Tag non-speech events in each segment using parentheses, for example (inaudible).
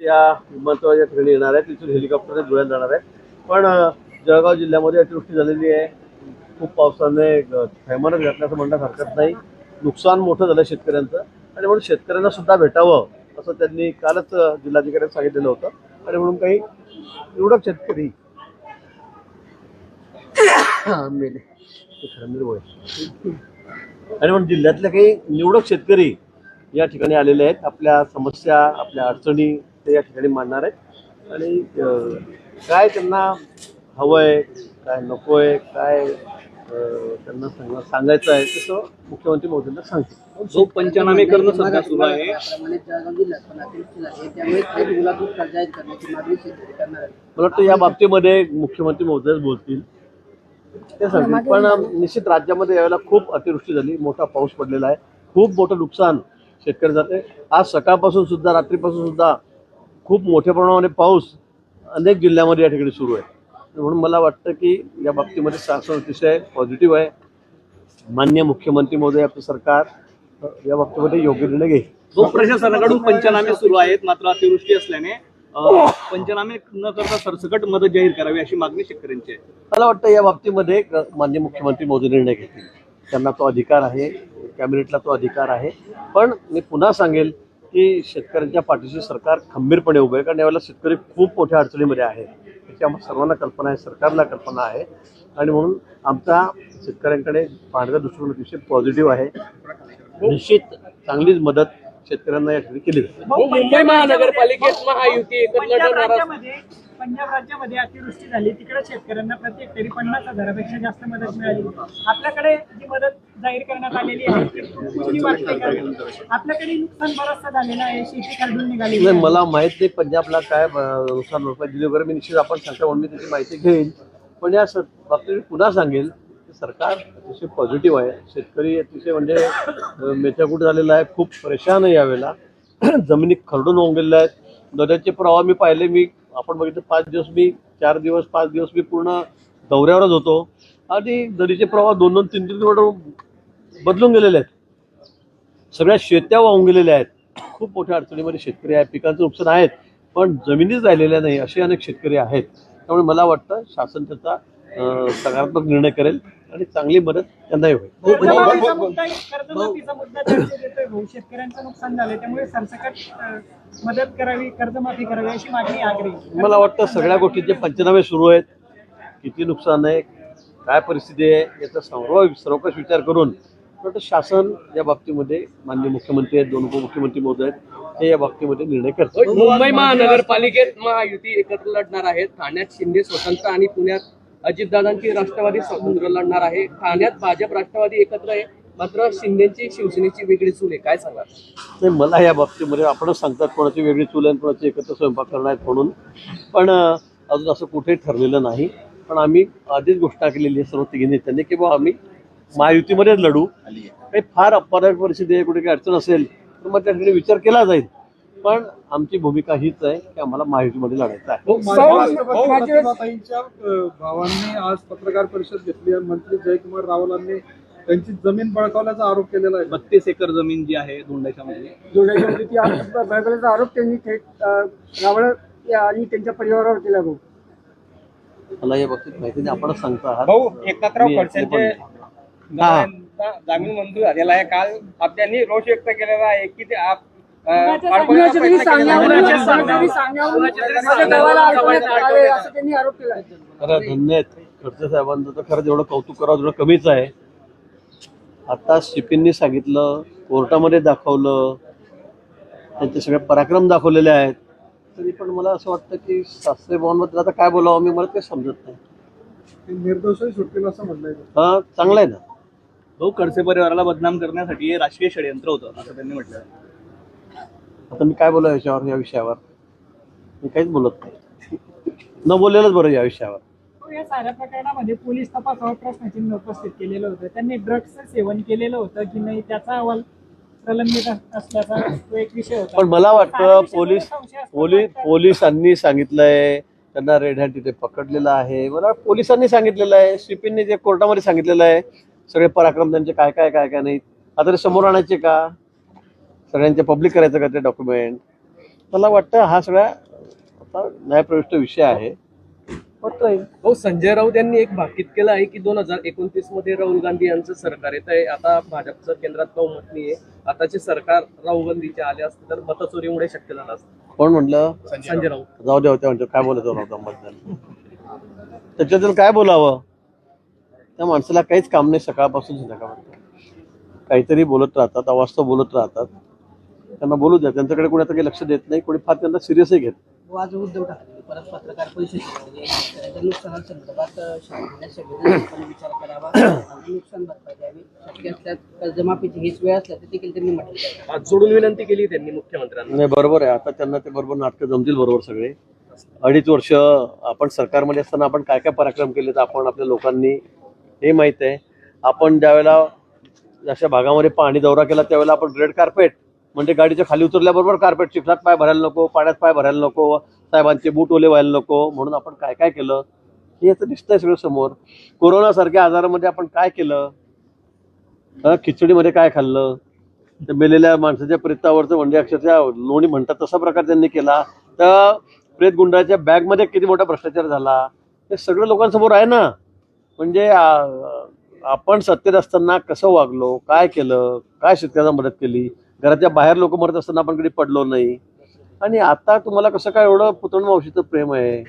या विमानतळाच्या ठिकाणी येणार आहे तिथून हेलिकॉप्टरने धुळ्यात जाणार आहे पण जळगाव जिल्ह्यामध्ये अतिवृष्टी झालेली आहे. खूप पावसाने थैमानच घातल्याचं म्हणण्यास हरकत नाही. नुकसान मोठं झालं शेतकऱ्यांचं. आणि म्हणून शेतकऱ्यांना सुद्धा भेटावं असं त्यांनी कालच जिल्हाधिकाऱ्यांनी सांगितलेलं होतं. आणि म्हणून काही निवडक शेतकरी मेले. म्हणजे आणि म्हणून जिल्ह्यातले काही निवडक शेतकरी या ठिकाणी आलेले आहेत. आपल्या समस्या आपल्या अडचणी ते या ठिकाणी मांडणार आहेत. आणि काय त्यांना हवंय काय नकोय काय अं, त्यांना सांग सांगायचं आहे तसं मुख्यमंत्री मोदींना सांगतील. जो पंचनामे करणं सध्या सुरू आहे. आहे. आहे मला वाटतं या बाबतीमध्ये मुख्यमंत्री महोदयच बोलतील. ते सांगतील. पण निश्चित राज्यामध्ये यावेळेला खूप अतिवृष्टी झाली. मोठा पाऊस पडलेला आहे. खूप मोठं नुकसान शेतकरी जाते. आज सकाळपासून सुद्धा रात्रीपासून सुद्धा खूप मोठ्या प्रमाणामध्ये पाऊस अनेक जिल्ह्यामध्ये या ठिकाणी सुरू आहे. म्हणून मला वाटतं की या बाबतीमध्ये शासन अतिशय पॉझिटिव्ह आहे. मान्य मुख्यमंत्री महोदय आपलं सरकार या बाबतीमध्ये योग्य निर्णय घेईल. जो प्रशासनाकडून पंचनामे सुरू आहेत मात्र अतिवृष्टी असल्याने पंचनामे न करता सरसकट मदत जाहीर करावी अशी मागणी शेतकऱ्यांची आहे. मला वाटतं या बाबतीमध्ये क- माननीय मुख्यमंत्री मोदी निर्णय घेतील. त्यांना तो अधिकार आहे कॅबिनेटला तो अधिकार आहे. पण मी पुन्हा सांगेल की शेतकऱ्यांच्या पाठीशी सरकार खंबीरपणे उभं आहे कारण यावेळेला शेतकरी खूप मोठ्या अडचणीमध्ये आहे. त्याची आम्हाला सर्वांना कल्पना आहे सरकारला कल्पना आहे. आणि म्हणून आमचा शेतकऱ्यांकडे पाहण्याचा दृष्टिकोन अतिशय पॉझिटिव्ह आहे. निश्चित चांगलीच मदत शेतकऱ्यांना या ठिकाणी केली जाते. मुंबई महानगरपालिकेत महायुती एकत्र पंजाब लढवणार राज्यामध्ये पंजाब राज्यामध्ये अतिवृष्टी झाली. तिकडे शेतकऱ्यांना प्रत्येक तरी पन्नास हजारापेक्षा जास्त मदत मिळाली. आपल्याकडे जी मदत जाहीर करण्यात आलेली आहे. वाटते का आपल्याकडे नुकसान बरचसं झालेलं आहे. शेती खरडून निघाली नाही मला माहीत नाही पंजाबला काय अं, नुकसान भरपाई दिली वगैरे मी निश्चित आपण सांगता म्हणून मी त्याची माहिती घेईन. पण या स- बाबतीत मी पुन्हा सांगेल की सरकार अतिशय पॉझिटिव्ह आहे. शेतकरी अतिशय म्हणजे अं, मेथ्याकूट झालेला आहे. खूप परेशान आहे यावेळेला. (clears throat) जमिनी खरडून होऊन गेलेल्या आहेत. नद्याचे प्रवाह मी पाहिले मी आपण बघितलं पाच दिवस मी चार दिवस पाच दिवस मी पूर्ण दौऱ्यावरच होतो. आणि नदीचे प्रवाह दोन दोन तीन तीन किलोमीटर बदलून गेलेले आहेत. सगळ्या शेत्या वाहून गेलेल्या आहेत. खूप मोठ्या अडचणीमध्ये शेतकरी आहेत. पिकांचं नुकसान आहेत. पण जमिनीच राहिलेल्या नाही असे अनेक शेतकरी आहेत. त्यामुळे मला वाटतं शासन त्याचा सकारात्मक निर्णय करेल आणि चांगली मदत त्यांनाही होईल. कर्जमाफीचा मुद्दा कर्जमाफीचा मुद्दा चर्चेत येतोय भाऊ शेतकऱ्यांचं नुकसान झालंय त्यामुळे सरसकट अं, मदत करावी कर्जमाफी करावी अशी मागणी आग्रही मला वाटतं सगळ्या गोष्टींचे पंचनामे सुरू आहेत. किती नुकसान आहे काय परिस्थिती आहे याचा सर्व सर्वकष विचार करून वाटतं शासन या बाबतीमध्ये माननीय मुख्यमंत्री आहेत दोन उपमुख्यमंत्री महोदय आहेत हे या बाबतीमध्ये निर्णय करतात मुंबई महानगरपालिकेत महायुती एकत्र लढणार आहे ठाण्यात शिंदे स्वतंत्र आणि पुण्यात अजितदादांची राष्ट्रवादी स्वतंत्र लढणार आहे. ठाण्यात भाजप राष्ट्रवादी एकत्र आहे. मात्र शिंदेची शिवसेनेची वेगळी चूल आहे. काय सांगा नाही मला या बाबतीमध्ये आपणच सांगतात कोणाची वेगळी चूल आहे कोणाची एकत्र स्वयंपाक करणार आहेत म्हणून. पण अजून असं कुठेही ठरलेलं नाही. पण आम्ही आधीच घोषणा केलेली आहे सर्व तिघी नेत्यांनी की बुवा आम्ही महायुतीमध्येच लढू. काही फार अपवादात्मक परिस्थिती आहे कुठे काही अडचण असेल तर मग त्या ठिकाणी विचार केला जाईल. पण आमची भूमिका हीच आहे की आम्हाला महायुतीमध्ये लढायचं आहे. भावांनी आज पत्रकार परिषद घेतली आहे. मंत्री जयकुमार रावलांनी त्यांची जमीन बळकावल्याचा आरोप केलेला आहे. बत्तीस एकर जमीन जी आहे जोड्याच्या ती बळकवल्याचा आरोप त्यांनी थेट रावळ आणि त्यांच्या परिवारावर केला भाऊ. मला या बाबतीत माहिती नाही. आपणच सांगता आहात. भाऊ एकनाथराव मी खडसेंचे. जामीन मंजूर झालेला आहे काल आपल्यानी रोष व्यक्त केलेला आहे की ते आप- खरं धन्य खडसे साहेबांचं तर खरं जेवढं कौतुक करावं तेवढं कमीच आहे. आता शिपींनी सांगितलं कोर्टामध्ये दाखवलं त्यांचे सगळे पराक्रम दाखवलेले आहेत. तरी पण मला असं वाटतं की शास्त्री भवनबद्दल आता काय बोलावं मी मला ते समजत नाही. ते निर्दोषही सुटतील असं म्हणलंय हा चांगलं आहे ना? भाऊ खडसे परिवाराला बदनाम करण्यासाठी हे राजकीय षडयंत्र होतं असं त्यांनी म्हटलं. आता मी काय बोलावं याच्यावर या विषयावर? मी काहीच बोलत नाही. न बोललेलंच बरं या विषयावर. हो, या साऱ्या प्रकरणामध्ये पोलीस तपासावर प्रश्नचिन्ह उपस्थित केलेलं होतं. त्यांनी ड्रग्सचं सेवन केलेलं होतं की नाही त्याचा अहवाल प्रलंबित अस- असल्याचा तो एक विषय होता. पण मला वाटतं पोलीस. पोलीस पोलिसांनी सांगितलंय त्यांना रेड हँड तिथे पकडलेलं आहे. मला वाटतं पोलिसांनी सांगितलेलं आहे सीपींनी जे कोर्टामध्ये सांगितलेलं आहे सगळे पराक्रम त्यांचे काय काय काय काय नाही आता ते समोर आणायचे का? सगळ्यांचे पब्लिक करायचं का ते डॉक्युमेंट मला वाटतं हा सगळा आता न्यायप्रविष्ट विषय आहे. हो संजय राऊत यांनी एक भाकीत केलं आहे की दोन हजार एकोणतीसमध्ये राहुल गांधी यांचं सरकार येत आहे. आता भाजपचं केंद्रात बहुमत नाही आहे आताचे सरकार राहुल गांधीचे आले असते तर मतचोरीमुळे शक्य झालं असतं. कोण म्हणलं संजय राऊत. जाऊ द्या होत्या म्हणजे काय बोलायचं मतदान त्याच्यातून काय बोलावं? त्या माणसाला काहीच काम नाही सकाळपासून संध्याकाळपर्यंत. काहीतरी बोलत राहतात अवास्तव बोलत राहतात. त्यांना बोलू द्या त्यांच्याकडे कोणी आता काही लक्ष देत नाही कोणी फार त्यांना सिरियसही घेत आज उद्धव ठाकरे परत पत्रकार परिषदेमध्ये शेतकऱ्यांच्या नुकसानासंदर्भात अ, शासनाने संवेदनशीलपणे विचार करावा. आणि नुकसान भरपाई द्यावी. शक्य असल्यास कर्जमाफीची हीच वेळ असल्यास देखील त्यांनी म्हटलं आहे. आज जोडून विनंती केली त्यांनी मुख्यमंत्र्यांना. नाही बरोबर आहे. आता त्यांना ते बरोबर नाटकं जमतील बरोबर सगळे. अडीच वर्ष आपण सरकारमध्ये असताना आपण काय काय पराक्रम केले तर आपण आपल्या लोकांनी हे माहीत आहे. आपण ज्यावेळेला अशा भागामध्ये पाणी दौरा केला त्यावेळेला आपण रेड कार्पेट म्हणजे गाडीच्या खाली उतरल्याबरोबर कार्पेट चिखलात पाय भरायला नको पाण्यात पाय भरायला नको साहेबांचे बूट ओले व्हायला नको म्हणून आपण काय काय केलं? हे तर दिसतंय सगळं समोर. कोरोनासारख्या आजारामध्ये आपण काय केलं? खिचडीमध्ये काय खाल्लं? त्या मेलेल्या माणसाच्या प्रेतावरचं म्हणजे अक्षरशः लोणी म्हणतात तसा प्रकार त्यांनी केला. तर प्रेत गुंडाच्या बॅगमध्ये किती मोठा भ्रष्टाचार झाला? हे सगळं लोकांसमोर आहे ना? म्हणजे आपण सत्तेत असताना कसं वागलो काय केलं काय शेतकऱ्याला मदत केली? घराच्या बाहेर लोक मरत असताना आपण कधी पडलो नाही? आणि आता तुम्हाला कसं काय एवढं पुतण मावशीचं प्रेम आहे?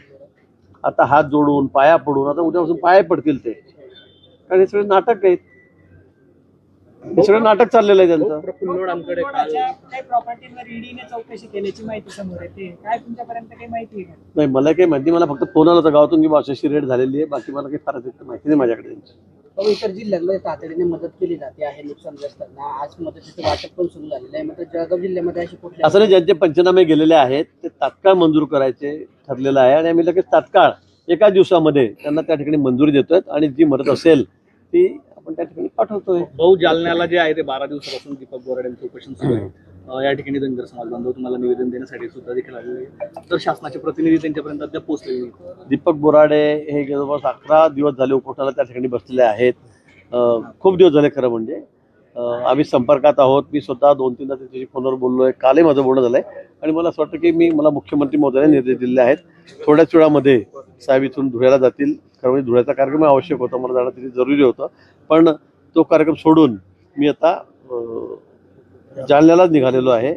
आता हात जोडून पाया पडून आता उद्यापासून पाय पडतील ते. कारण हे सगळे नाटक आहेत. हे सगळं नाटक चाललेलं आहे त्यांचं. प्रफुल्ल रामकडे काल. कोणाच्या काही प्रॉपर्टीवर ईडीने चौकशी केल्याची माहिती समोर येते. काय तुमच्यापर्यंत काही माहिती आहे का? नाही मला काही माहिती मला फक्त फोन आला होता गावातून की अशी रेट झालेली आहे. बाकी मला काही फार अधिक माहिती नाही माझ्याकडे त्यांची. पण इतर जिल्ह्यांमध्ये तातडीने मदत केली जाते आहे नुकसानग्रस्तांना. आज मदतीचं वाटप पण सुरू झालेलं आहे. मात्र जळगाव जिल्ह्यामध्ये अशी असं नाही ज्यांचे पंचनामे गेलेले आहेत ते तात्काळ मंजूर करायचे ठरलेलं आहे. आणि आम्ही लगेच तात्काळ एका दिवसामध्ये त्यांना त्या ठिकाणी मंजुरी देतोय. आणि जी मदत असेल ती आपण त्या ठिकाणी पाठवतोय. भाऊ जालन्याला जे आहे ते बारा दिवसापासून दीपक बोराडेंचं उपोषण सुरू आहे. या ठिकाणी धनगर समाज बांधव तुम्हाला निवेदन देण्यासाठी सुद्धा देखील आलेले आहे. तर शासनाचे प्रतिनिधी त्यांच्यापर्यंत अद्याप पोहोचलेले नाही. दीपक बोराडे हे जवळपास अकरा दिवस झाले उपोषणाला त्या ठिकाणी बसलेले आहेत. खूप दिवस झाले खरं म्हणजे. आम्ही संपर्कात आहोत. मी स्वतः दोन तीनदा त्याच्याशी फोनवर बोललो आहे कालही माझं बोलणं झालंय. आणि मला असं वाटतं की मी मला मुख्यमंत्री महोदयाने निर्देश दिलेले आहेत. थोड्याच वेळामध्ये साहेब इथून धुळ्याला जातील. खरं म्हणजे धुळ्याचा कार्यक्रम आवश्यक होता. मला जाणं तिथे जरुरी होतं. पण तो कार्यक्रम सोडून मी आता जालन्यालाच निघालेलो आहे.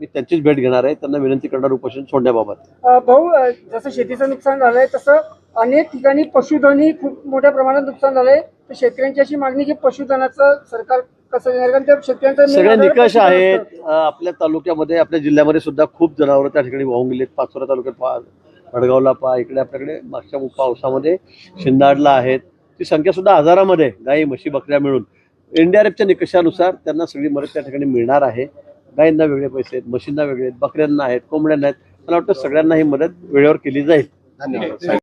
मी त्यांचीच भेट घेणार आहे. त्यांना विनंती करणार उपोषण सोडण्याबाबत. भाऊ जसं शेतीचं नुकसान झालंय तसं अनेक ठिकाणी पशुधनही खूप मोठ्या प्रमाणात नुकसान झालंय. तर शेतकऱ्यांची अशी मागणी की पशुधनाचं सरकार कसं देणार कारण त्या शेतकऱ्यांचं main सगळे निकष आहेत. असतं. अं, आपल्या तालुक्यामध्ये आपल्या जिल्ह्यामध्ये सुद्धा खूप जनावरं त्या ठिकाणी वाहून गेलेत. पाचोरा तालुक्यात पहा वडगावला पहा इकडे आपल्याकडे मागच्या पावसामध्ये शिंदाडला आहेत. ती संख्या सुद्धा हजारामध्ये गाई म्हशी बकऱ्या मिळून. एनडीआरएफच्या निकषानुसार त्यांना सगळी मदत त्या ठिकाणी मिळणार आहे. गायींना वेगळे पैसे आहेत म्हशींना वेगळे आहेत बकऱ्यांना आहेत कोंबड्यांना आहेत. मला वाटतं सगळ्यांना ही मदत वेळेवर केली जाईल.